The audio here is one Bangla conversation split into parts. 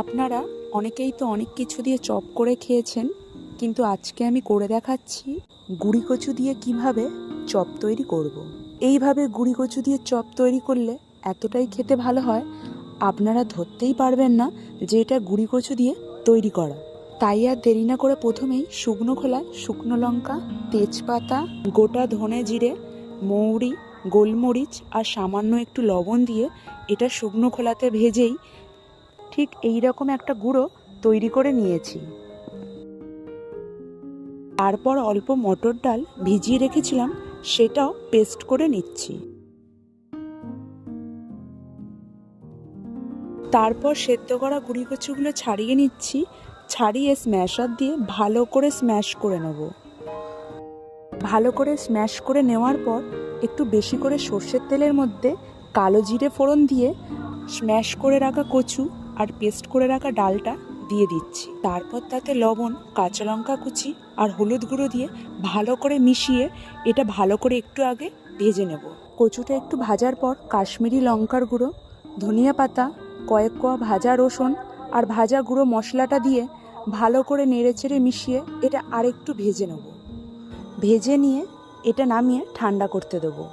আপনারা অনেকেই তো অনেক কিছু দিয়ে চপ করে খেয়েছেন, কিন্তু আজকে আমি করে দেখাচ্ছি গুড়ি কচু দিয়ে কীভাবে চপ তৈরি করব। এইভাবে গুড়ি কচু দিয়ে চপ তৈরি করলে এতটাই খেতে ভালো হয়, আপনারা ধরতেই পারবেন না যে এটা গুড়ি কচু দিয়ে তৈরি করা তাই আর দেরি না করে প্রথমেই শুকনো খোলায় শুকনো লঙ্কা, তেজপাতা, গোটা ধনে জিরে, মৌরি, গোলমরিচ আর সামান্য একটু লবণ দিয়ে এটা শুকনো খোলাতে ভেজেই ঠিক এই রকম একটা গুঁড়ো তৈরি করে নিয়েছি। তারপর অল্প মটর ডাল ভিজিয়ে রেখেছিলাম, সেটাও পেস্ট করে নিচ্ছি। তারপর সেদ্ধ করা গুঁড়ি কচুগুলো ছাড়িয়ে নিচ্ছি, ছাড়িয়ে স্ম্যাশার দিয়ে ভালো করে স্ম্যাশ করে নেব। ভালো করে স্ম্যাশ করে নেওয়ার পর একটু বেশি করে সর্ষের তেলের মধ্যে কালো জিরে ফোড়ন দিয়ে স্ম্যাশ করে রাখা কচু আর পেস্ট করে রাখা ডালটা দিয়ে দিচ্ছি। তারপর তাতে লবণ, কাঁচা লঙ্কা কুচি আর হলুদ গুঁড়ো দিয়ে ভালো করে মিশিয়ে এটা ভালো করে একটু আগে ভেজে নেব। কচুটা একটু ভাজার পর কাশ্মীরি লঙ্কার গুঁড়ো, ধনিয়া পাতা, কয়েক কোয়া ভাজা রসুন আর ভাজা গুঁড়ো মশলাটা দিয়ে ভালো করে নেড়েচেড়ে মিশিয়ে এটা আরেকটু ভেজে নেব। ভেজে নিয়ে এটা নামিয়ে ঠান্ডা করতে দেবো।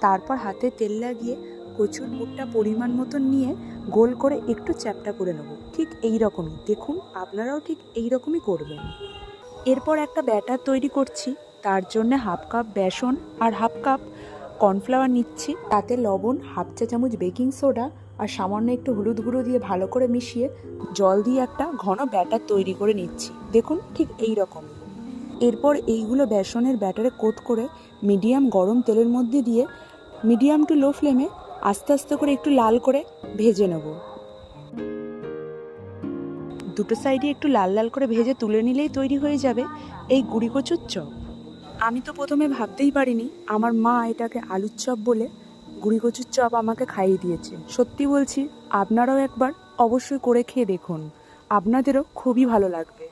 তারপর হাতে তেল লাগিয়ে কচুর পুরটা পরিমাণ মতন নিয়ে গোল করে একটু চ্যাপটা করে নেব। ঠিক এই রকমই দেখুন, আপনারাও ঠিক এই রকমই করবেন। এরপর একটা ব্যাটার তৈরি করছি, তার জন্য হাফ কাপ বেসন আর হাফ কাপ কর্নফ্লাওয়ার নিচ্ছি। তাতে লবণ, হাফ চা চামচ বেকিং সোডা আর সামান্য একটু হলুদ গুঁড়ো দিয়ে ভালো করে মিশিয়ে জল দিয়ে একটা ঘন ব্যাটার তৈরি করে নিচ্ছি। দেখুন, ঠিক এই রকম এরপর এইগুলো বেসনের ব্যাটারে কোট করে মিডিয়াম গরম তেলের মধ্যে দিয়ে, মিডিয়াম টু লো ফ্লেমে আস্তে আস্তে করে একটু লাল করে ভেজে নেব। দুটো সাইডে একটু লাল লাল করে ভেজে তুলে নিলেই তৈরি হয়ে যাবে এই গুড়ি কচুর চপ। আমি তো প্রথমে ভাবতেই পারিনি আমার মা এটাকে আলুর চপ বলে গুড়ি কচুর চপ আমাকে খাইয়ে দিয়েছে। সত্যি বলছি, আপনারাও একবার অবশ্যই করে খেয়ে দেখুন। আপনাদেরও খুবই ভালো লাগবে।